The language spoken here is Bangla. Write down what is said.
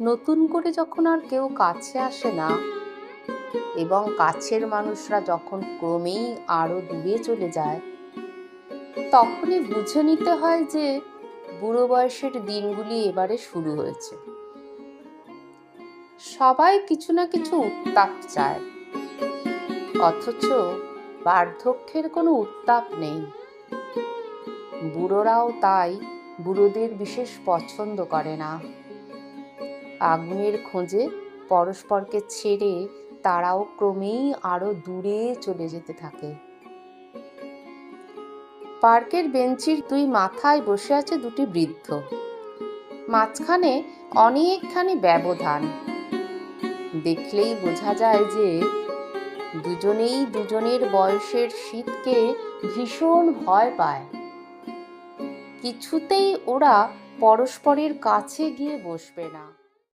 নতুন করে যখন আর কেউ কাছে আসে না এবং কাছের মানুষরা যখন ক্রমেই আরও দূরে চলে যায়, তখনই বুঝে নিতে হয় যে বুড়ো বয়সের দিনগুলি এবারে শুরু হয়েছে। সবাই কিছু না কিছু উত্তাপ চায়, অথচ বার্ধক্যের কোনো উত্তাপ নেই। বুড়োরাও তাই বুড়োদের বিশেষ পছন্দ করে না। আগুনের খোঁজে পরস্পরকে ছেড়ে তারাও ক্রমেই আরও দূরে চলে যেতে থাকে। পার্কের বেঞ্চির দুই মাথায় বসে আছে দুটি বৃদ্ধ। মাঝখানে অনেকখানি ব্যবধান। দেখলেই বোঝা যায় যে দুজনেই দুজনের বয়সের শীতকে ভীষণ ভয় পায়। কিছুতেই ওরা পরস্পরের কাছে গিয়ে বসবে না।